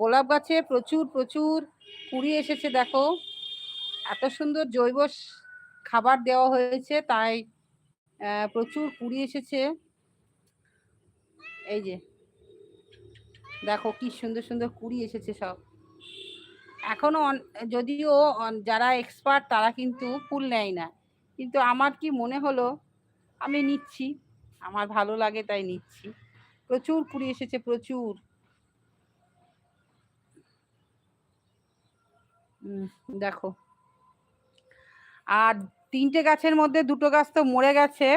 গোলাপ গাছে প্রচুর প্রচুর কুড়ি এসেছে, দেখো। এত সুন্দর জৈব খাবার দেওয়া হয়েছে, তাই প্রচুর কুড়ি এসেছে। এই যে, দেখো কি সুন্দর সুন্দর কুড়ি এসেছে সব। এখনও যদিও যারা এক্সপার্ট তারা কিন্তু ফুল নেয় না। কিন্তু আমার কি মনে হলো, আমি নিচ্ছি। আমার ভালো লাগে তাই নিচ্ছি। প্রচুর কুড়ি এসেছে, প্রচুর। দেখো। আর তিনটে গাছের মধ্যে দুটো গাছ তো মরে গেছে,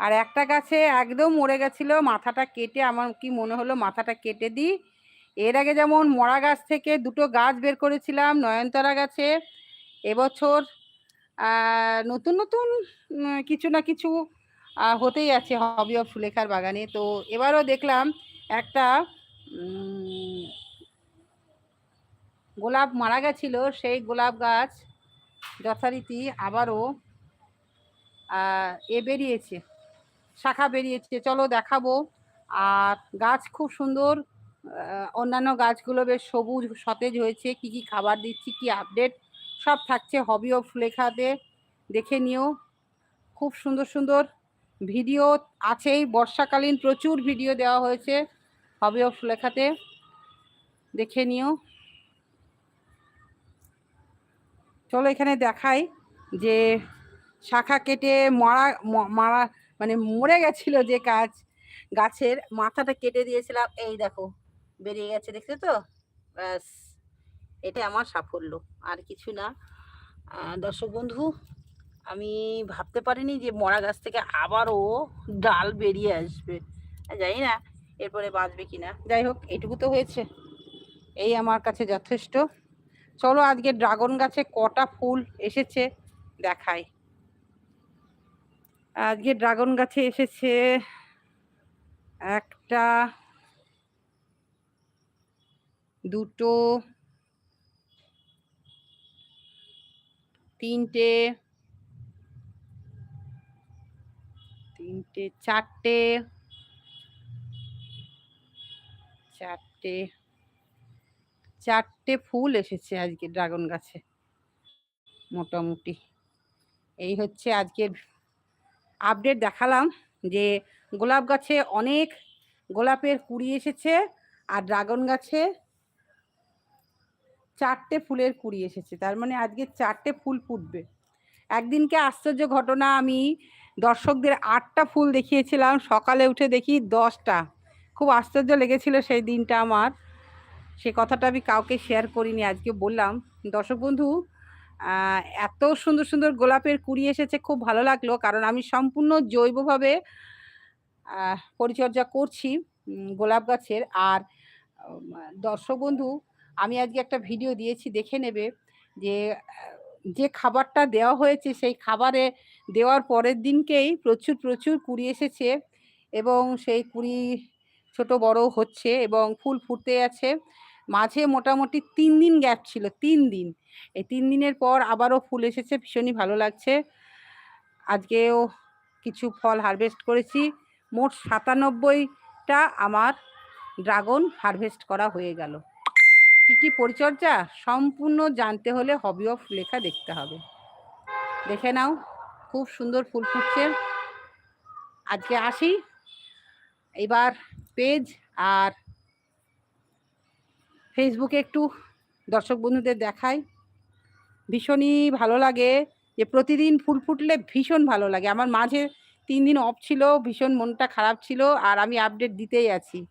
আর একটা গাছে একদম মরে গেছিল, মাথাটা কেটে আমার কি মনে হলো, মাথাটা কেটে দিই। এর আগে যেমন মরা গাছ থেকে দুটো গাছ বের করেছিলাম নয়নতারা গাছে, এবছর নতুন নতুন কিছু না কিছু হতেই আছে হবি অফ সুলেখার বাগানে। তো এবারও দেখলাম একটা গোলাপ মারা গেছিল, সেই গোলাপ গাছ যথারীতি আবারও এ বেরিয়েছে, শাখা বেরিয়েছে। চলো দেখাবো। আর গাছ খুব সুন্দর অন্যান্য গাছগুলো বেশ সবুজ, সতেজ হয়েছে। কি কি খাবার দিচ্ছি, কি আপডেট? সব থাকছে হবি অফ লেখাতে। দেখে নিও। খুব সুন্দর সুন্দর ভিডিও আছেই। বর্ষাকালীন প্রচুর ভিডিও দেওয়া হয়েছে হবি অফ লেখাতে। দেখে নিও। চলো এখানে দেখাই যে শাখা কেটে মরা মারা মানে মরে গেছিল যে গাছ, গাছের মাথাটা কেটে দিয়েছিলাম। এই দেখো, বেরিয়ে গেছে দেখছ তো? ব্যাস এটা আমার সাফল্য, আর কিছু না। দর্শক বন্ধু, আমি ভাবতে পারিনি যে মরা গাছ থেকে আবারও ডাল বেরিয়ে আসবে। জানি না, এরপরে বাঁচবে কিনা। যাই হোক, এটুকু তো হয়েছে। এই আমার কাছে যথেষ্ট। চলো আজকে ড্রাগন গাছে কটা ফুল এসেছে দেখাই। আজকে ড্রাগন গাছে এসেছে একটা, দুটো, তিনটে তিনটে, চারটে চারটে চারটে ফুল এসেছে আজকে ড্রাগন গাছে। মোটামুটি। এই হচ্ছে আজকের আপডেট দেখালাম যে গোলাপ গাছে অনেক গোলাপের কুড়ি এসেছে আর ড্রাগন গাছে চারটে ফুলের কুড়ি এসেছে। তার মানে আজকে চারটে ফুল ফুটবে। একদিনকে আশ্চর্য ঘটনা, আমি দর্শকদের আটটা ফুল দেখিয়েছিলাম, সকালে উঠে দেখি দশটা। খুব আশ্চর্য লেগেছিল সেই দিনটা আমার। সে কথাটা আমি কাউকে শেয়ার করিনি, আজকে বললাম। দর্শক বন্ধু এত সুন্দর সুন্দর গোলাপের কুড়ি এসেছে, খুব ভালো লাগল, কারণ আমি সম্পূর্ণ জৈবভাবে পরিচর্যা করছি গোলাপ গাছের। আর দর্শক বন্ধু, আমি আজকে একটা ভিডিও দিয়েছি, দেখে নেবে, যে যে খাবারটা দেওয়া হয়েছে, সেই খাবারে দেওয়ার পরের দিনকেই প্রচুর প্রচুর কুড়ি এসেছে এবং সেই কুড়ি ছোট বড় হচ্ছে এবং ফুল ফুটতে আছে। মাঝে মোটামুটি তিন দিন গ্যাপ ছিল, তিন দিন। এই তিন দিনের পর আবারও ফুল এসেছে, ভীষণই ভালো লাগছে। আজকেও কিছু ফল হারভেস্ট করেছি। মোট সাতানব্বইটা আমার ড্রাগন হারভেস্ট করা হয়ে গেল। কি কি পরিচর্যা? সম্পূর্ণ জানতে হলে হবি অফ লেখা দেখতে হবে। দেখে নাও, খুব সুন্দর ফুল ফুটছে। আজকে আসি। এবার পেজ আর ফেসবুকে একটু দর্শক বন্ধুদের দেখাই। ভীষণই ভালো লাগে। যে প্রতিদিন ফুল ফুটলে ভীষণ ভালো লাগে। আমার মাঝে তিন দিন অফ ছিল, ভীষণ মনটা খারাপ ছিল, আর আমি আপডেট দিতেই আছি।